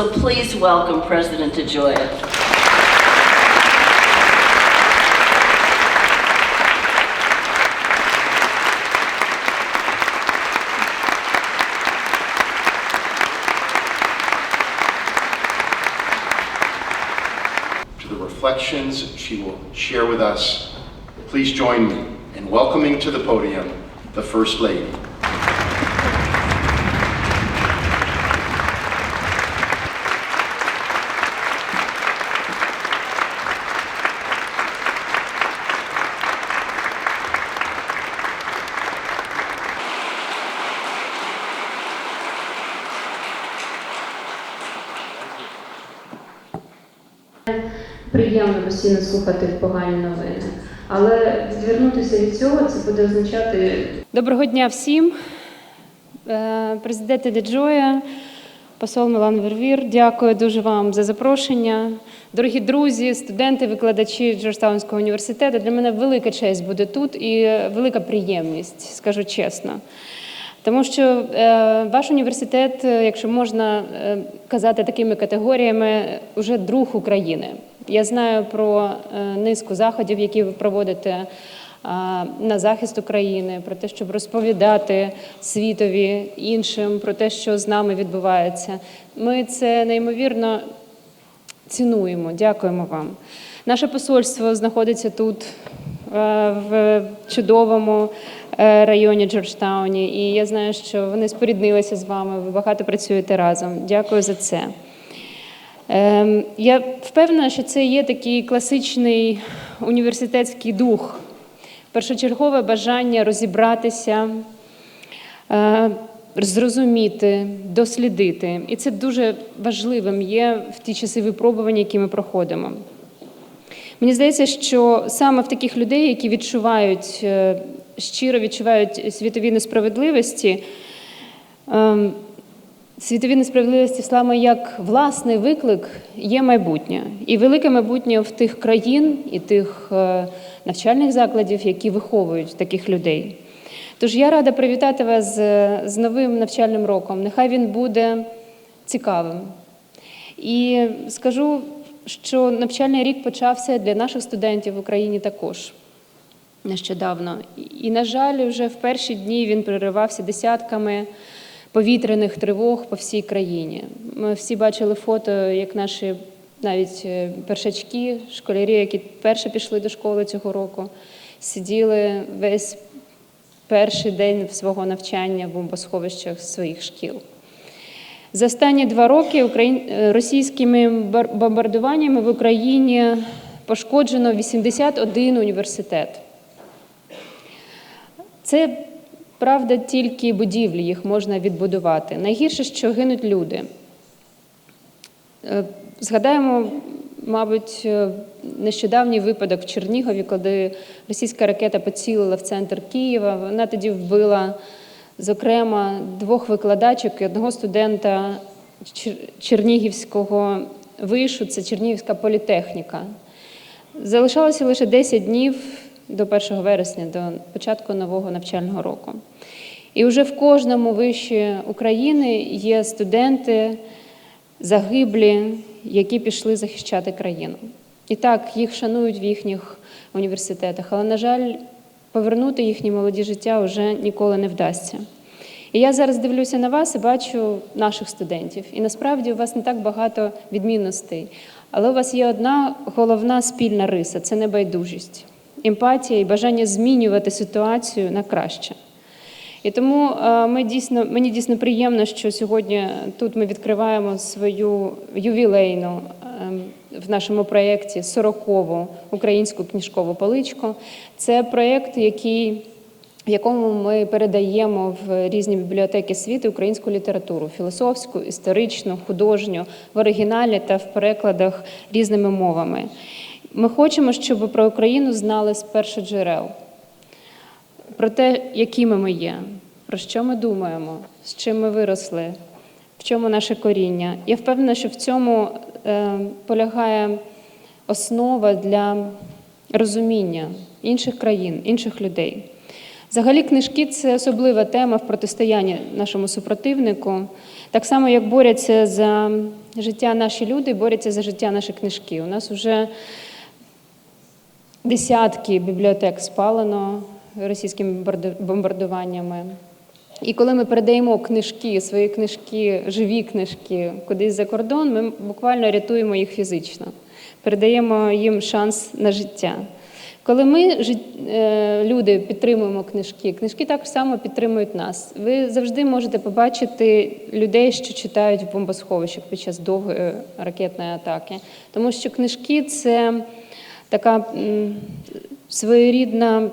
So please welcome President DeJoya. to the reflections she will share with us, please join me in welcoming to the podium the First Lady. Приємно постійно слухати погані новини. Але відвернутися від цього це буде означати Доброго дня всім. Е, Президент Деджоя, посол Мілан Вервір, дякую дуже вам за запрошення. Дорогі друзі, студенти, викладачі Джорджтаунського університету. Для мене велика честь бути тут і велика приємність, скажу чесно. Тому що е, ваш університет, е, якщо можна казати такими категоріями, вже друг України. Я знаю про е, низку заходів, які ви проводите на захист України, про те, щоб розповідати світові іншим про те, що з нами відбувається. Ми це неймовірно цінуємо. Дякуємо вам. Наше посольство знаходиться тут, е, в чудовому е, районі Джорджтауні, і я знаю, що вони споріднилися з вами. Ви багато працюєте разом. Дякую за це. Ем, Я впевнена, що це є такий класичний університетський дух, першочергове бажання розібратися, е, зрозуміти, дослідити. І це дуже важливим є в ті часи випробування, які ми проходимо. Мені здається, що саме в таких людей, які відчувають, е, щиро відчувають світові несправедливості, ем, світові несправедливості саме як власний виклик є майбутнє. І велике майбутнє в тих країн і тих е, навчальних закладів, які виховують таких людей. Тож я рада привітати вас з, новим навчальним роком. Нехай він буде цікавим. І скажу, що навчальний рік почався для наших студентів в Україні також нещодавно. І, на жаль, вже в перші дні він переривався десятками повітряних тривог по всій країні. Ми всі бачили фото, як наші навіть е, першачки, школярі, які перше пішли до школи цього року, сиділи весь перший день свого навчання в бомбосховищах своїх шкіл. За останні два роки е, російськими бомбардуваннями в Україні пошкоджено 81 університет. Це правда тільки будівлі, їх можна відбудувати. Найгірше, що гинуть люди. Е, Згадаємо, мабуть, е, нещодавній випадок в Чернігові, коли російська ракета поцілила в центр Києва. Вона тоді вбила, зокрема, двох викладачок і одного студента Чернігівського вишу, це Чернігівська політехніка. Залишалося лише 10 днів до 1 вересня, до початку нового навчального року. І вже в кожному виші України є студенти, загиблі, які пішли захищати країну. І так, їх шанують в їхніх університетах, але, на жаль, повернути їхні молоді життя вже ніколи не вдасться. І я зараз дивлюся на вас і бачу наших студентів. І насправді у вас не так багато відмінностей. Але у вас є одна головна спільна риса це небайдужість, емпатія і бажання змінювати ситуацію на краще. І тому е, ми дійсно, мені дійсно приємно, що сьогодні тут ми відкриваємо свою ювілейну ем, в нашому проєкті 40-ву українську книжкову поличку. Це проєкт, який в якому ми передаємо в різні бібліотеки світу українську літературу філософську, історичну, художню, в оригіналі та в перекладах різними мовами. Ми хочемо, щоб про Україну знали з перших джерел, про те, якими ми є, про що ми думаємо, з чим ми виросли, в чому наше коріння. Я впевнена, що в цьому е, полягає основа для розуміння інших країн, інших людей. Взагалі, книжки це особлива тема в протистоянні нашому супротивнику. Так само, як борються за життя наші люди, борються за життя наші книжки. У нас вже десятки бібліотек спалено російськими бомбарду- бомбардуваннями. І коли ми передаємо книжки, свої книжки, живі книжки кудись за кордон, ми буквально рятуємо їх фізично, передаємо їм шанс на життя. Коли ми, е, люди, підтримуємо книжки, книжки так само підтримують нас. Ви завжди можете побачити людей, що читають в бомбосховищах під час довгої ракетної атаки. Тому що книжки це така своєрідна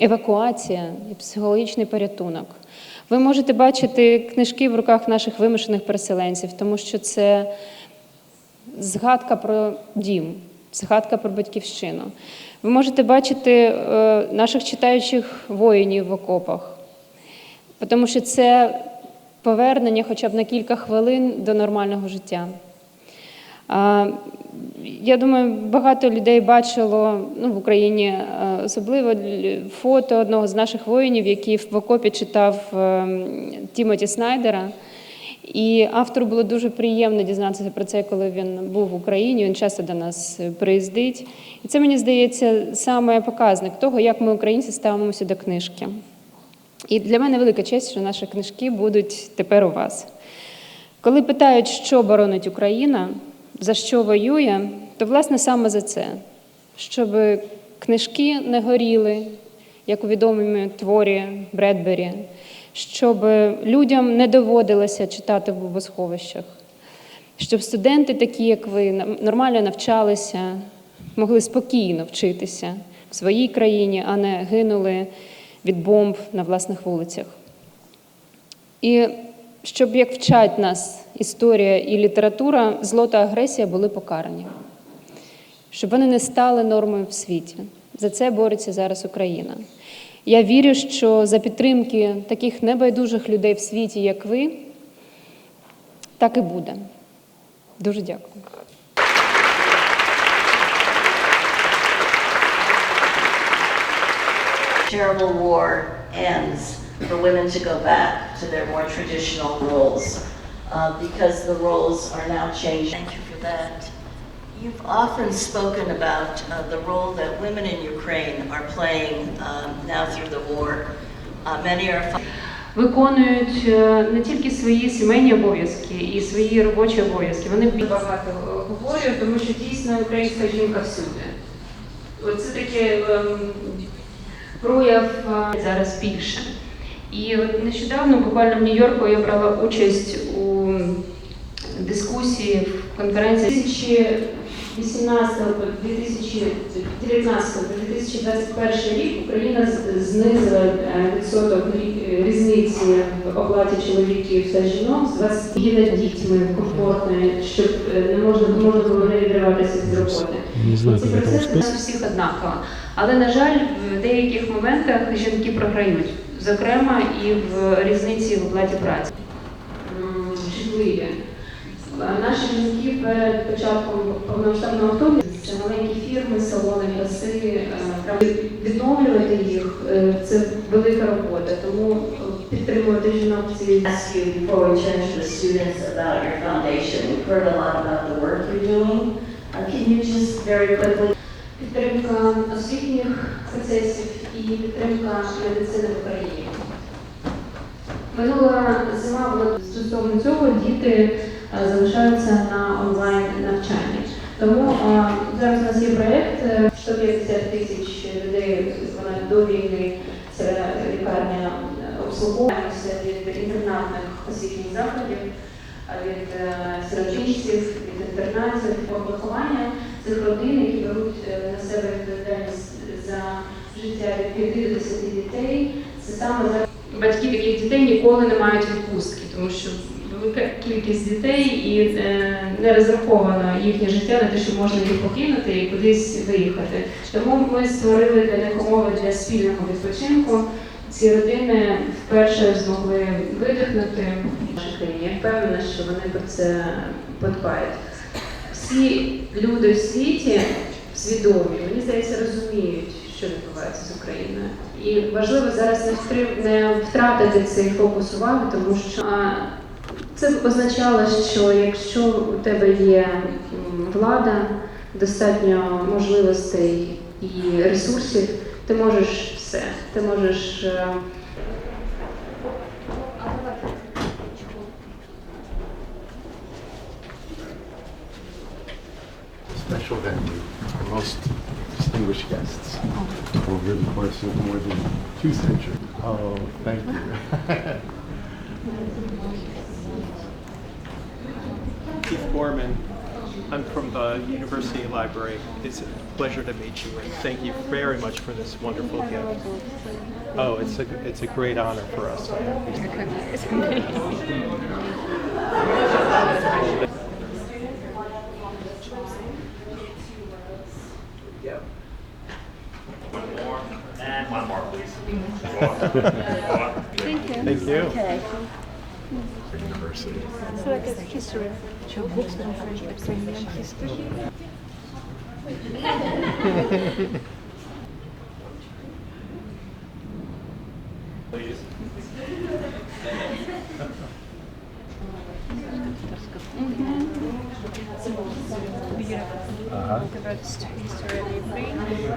евакуація і психологічний порятунок. Ви можете бачити книжки в руках наших вимушених переселенців, тому що це згадка про дім, згадка про батьківщину. Ви можете бачити е, наших читаючих воїнів в окопах, тому що це повернення хоча б на кілька хвилин до нормального життя. Я думаю, багато людей бачило ну, в Україні е, особливо фото одного з наших воїнів, який в окопі читав е, Тімоті Снайдера. І автору було дуже приємно дізнатися про це, коли він був в Україні. Він часто до нас е, приїздить. І це мені здається саме показник того, як ми, українці, ставимося до книжки. І для мене велика честь, що наші книжки будуть тепер у вас. Коли питають, що боронить Україна, за що воює, то власне саме за це, щоб книжки не горіли, як у відомому творі Бредбері, щоб людям не доводилося читати в бомбосховищах, щоб студенти, такі як ви, нормально навчалися, могли спокійно вчитися в своїй країні, а не гинули від бомб на власних вулицях. І щоб як вчать нас історія і література, зло та агресія були покарані, щоб вони не стали нормою в світі. За це бореться зараз Україна. Я вірю, що за підтримки таких небайдужих людей в світі, як ви, так і буде. Дуже дякую. Terrible war ends for women to go back to their more traditional roles uh, because the roles are now changing. Thank you for that. You've often spoken about uh, the role that women in Ukraine are playing um, now through the war. Uh, Many are Виконують е, не тільки свої сімейні обов'язки і свої робочі обов'язки. Вони багато е, говорю, тому що дійсно українська жінка всюди. Оце таке ем, прояв е, зараз більше. І от нещодавно, буквально в Нью-Йорку, я брала участь у дискусії в конференції 2018 по 2019 по 2021 рік Україна знизила е, відсоток різниці в оплаті чоловіків та жінок з 20 над дітьми комфортної, щоб е, не можна, можна було не відриватися від роботи. Не знаю, Ці процеси у нас всіх однаково. Але, на жаль, в деяких моментах жінки програють, зокрема і в різниці в оплаті праці. М, Наші жінки перед початком повномасштабного вторгнення це маленькі фірми, салони краси, е, відновлювати їх е, це велика робота. Тому е, підтримувати жінок в цій ask you before we turn to the students about your foundation. We've heard a lot about the work you're doing. Uh, Can you just very quickly підтримка освітніх процесів підтримка медицини в Україні. Минула зима була стосовно цього діти е, залишаються на онлайн навчанні. Тому е, зараз у нас є проєкт е, 150 тисяч людей до війни. Це лікарня е, обслуговуємося від інтернатних освітніх закладів, е, від е, сиротинців, від інтернатів виховання цих родин, які беруть е, на себе відповідальність за життя від 5 до 10 дітей. Це саме зараз батьки таких дітей ніколи не мають відпустки, тому що велика кількість дітей і е, не розраховано їхнє життя на те, що можна їх покинути і кудись виїхати. Тому ми створили для них умови для спільного відпочинку. Ці родини вперше змогли видихнути в. Я впевнена, що вони про це подбають. Всі люди в світі свідомі, мені здається, розуміють, що відбувається з Україною. І важливо зараз не, втри- не втратити цей фокус уваги, тому що це б означало, що якщо у тебе є влада, достатньо можливостей і ресурсів, ти можеш все. Ти можеш е, Special venue, most distinguished guests over the course of more than two centuries. Oh, thank you. Keith Gorman. I'm from the University Library. It's a pleasure to meet you, and thank you very much for this wonderful gift. Oh, it's a it's a great honor for us. Thank you. Thank you. Okay. University. So I guess history. history. Please. Beautiful. Uh-huh. About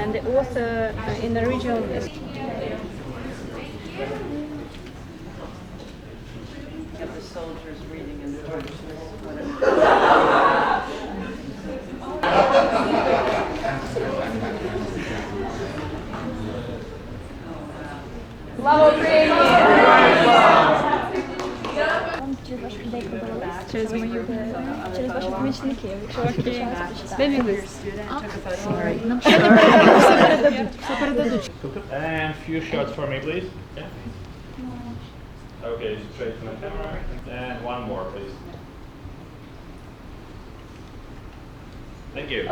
and the author uh, in the region. is. Get the soldiers reading instructions, whatever. Love через мою через ваших помічників. Якщо ваш почитати. Нам ще не передадуть, все передадуть, все передадуть. And few shots for me, please. Yeah. Okay, straight to the camera. And one more, please. Thank you.